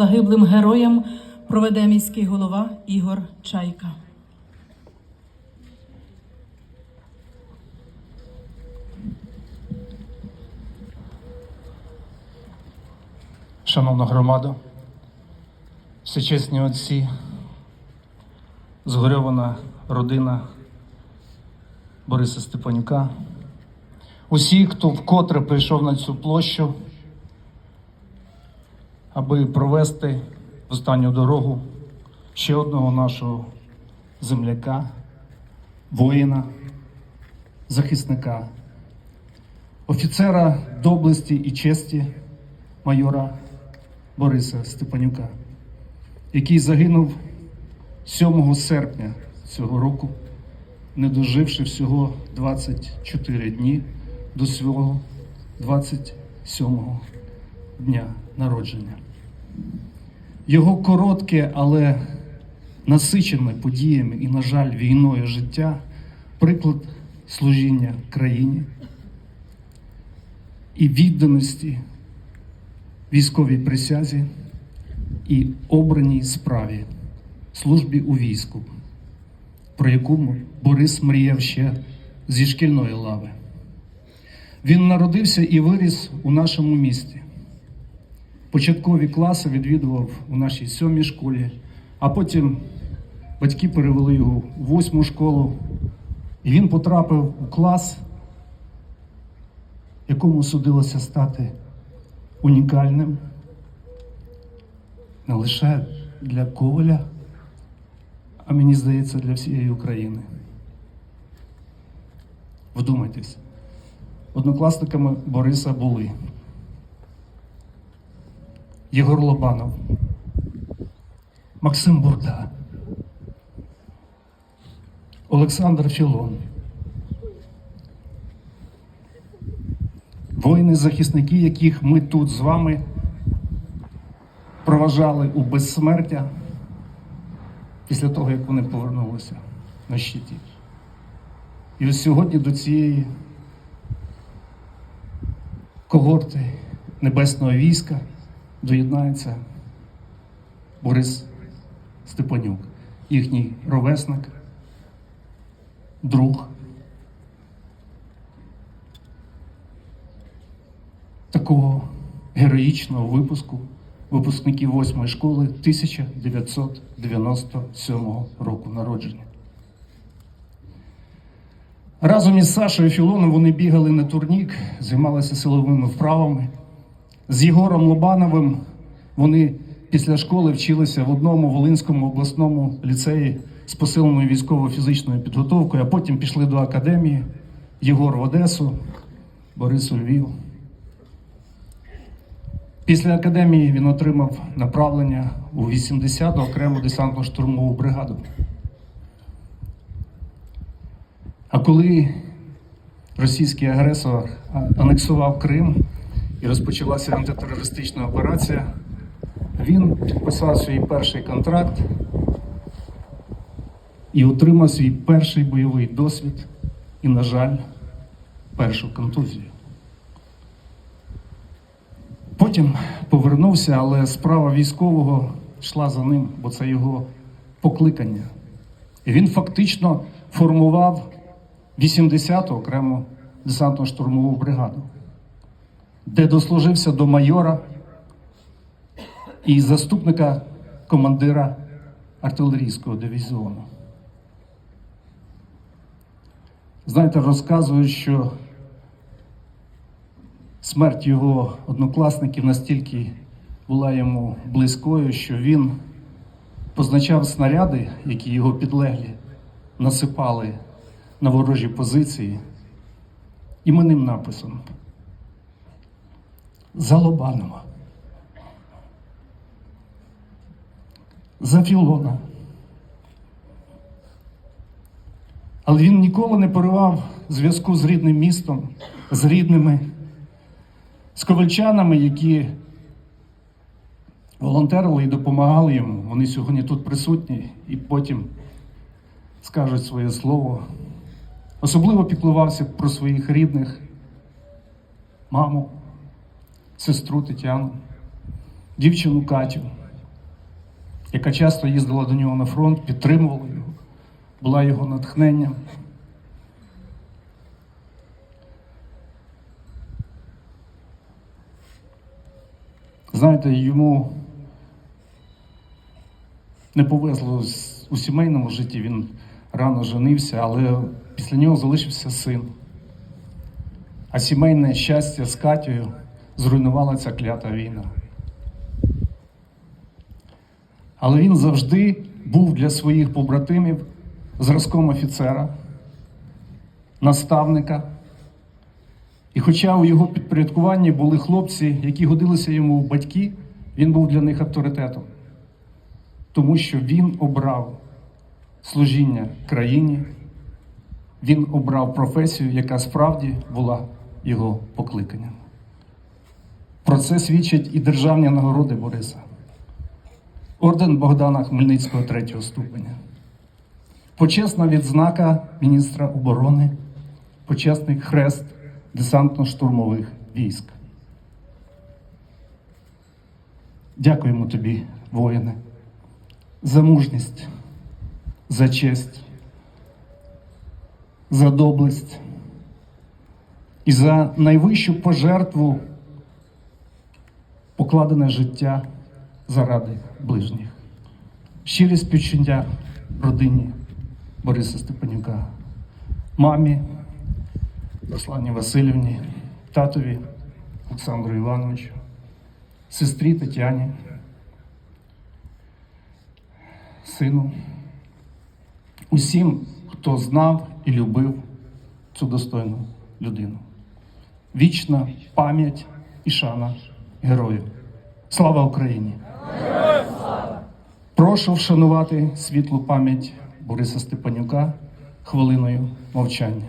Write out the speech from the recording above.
Загиблим героям проведе міський голова Ігор Чайка. Шановна громада, всечесні отці, згорьована родина Бориса Степанюка, усі, хто вкотре прийшов на цю площу, аби провести в останню дорогу ще одного нашого земляка, воїна, захисника, офіцера доблесті і честі майора Бориса Степанюка, який загинув 7 серпня цього року, не доживши всього 24 дні до свого 27-го дня народження. Його коротке, але насичене подіями і, на жаль, війною життя приклад служіння країні і відданості військовій присязі і обраній справі службі у війську, про яку Борис мріяв ще зі шкільної лави. Він народився і виріс у нашому місті. Початкові класи відвідував у нашій сьомій школі, а потім батьки перевели його у восьму школу, і він потрапив у клас, якому судилося стати унікальним. Не лише для Коваля, а мені здається, для всієї України. Вдумайтесь, однокласниками Бориса були Єгор Лобанов, Максим Бурда, Олександр Філон. Воїни-захисники, яких ми тут з вами проважали у безсмертя після того, як вони повернулися на щиті. І ось сьогодні до цієї когорти небесного війська доєднається Борис Степанюк, їхній ровесник, друг. такого героїчного випуску випускників 8 школи 1997 року народження. Разом із Сашою Філоном вони бігали на турнік, займалися силовими вправами. З Єгором Лобановим вони після школи вчилися в одному Волинському обласному ліцеї з посиленою військово-фізичною підготовкою, а потім пішли до академії. Єгор в Одесу, Борис у Львів. Після академії він отримав направлення у 80-ту окрему десантно-штурмову бригаду. А коли російський агресор анексував Крим і розпочалася антитерористична операція, він підписав свій перший контракт і отримав свій перший бойовий досвід і, на жаль, першу контузію. Потім повернувся, але справа військового йшла за ним, бо це його покликання. І він фактично формував 80-ту окрему десантно-штурмову бригаду, де дослужився до майора і заступника командира артилерійського дивізіону. Знаєте, розказують, що Смерть його однокласників настільки була йому близькою, що він позначав снаряди, які його підлеглі насипали на ворожі позиції, іменним написом за Лобанова, за Філона. Але він ніколи не поривав зв'язку з рідним містом, з рідними з ковальчанами, які волонтерили і допомагали йому. Вони сьогодні тут присутні і потім скажуть своє слово. Особливо піклувався про своїх рідних, маму, сестру Тетяну, дівчину Катю, яка часто їздила до нього на фронт, підтримувала його, була його натхненням. Знаєте, йому не повезло у сімейному житті, він рано женився, але після нього залишився син. А сімейне щастя з Катєю зруйнувала ця клята війна. Але він завжди був для своїх побратимів зразком офіцера, наставника. І хоча у його підпорядкуванні були хлопці, які годилися йому в батьки, він був для них авторитетом, тому що він обрав служіння країні, він обрав професію, яка справді була його покликанням. Про це свідчать і державні нагороди Бориса. Орден Богдана Хмельницького третього ступеня. Почесна відзнака міністра оборони, почесний хрест десантно-штурмових військ. Дякуємо тобі, воїне, за мужність, за честь, за доблесть і за найвищу пожертву покладене життя заради ближніх. Щирі співчуття родині Бориса Степанюка, мамі Руслані Васильівні, татові Олександру Івановичу, сестрі Тетяні, сину, усім, хто знав і любив цю достойну людину. Вічна пам'ять і шана герою. Слава Україні! Прошу вшанувати світлу пам'ять Бориса Степанюка хвилиною мовчання.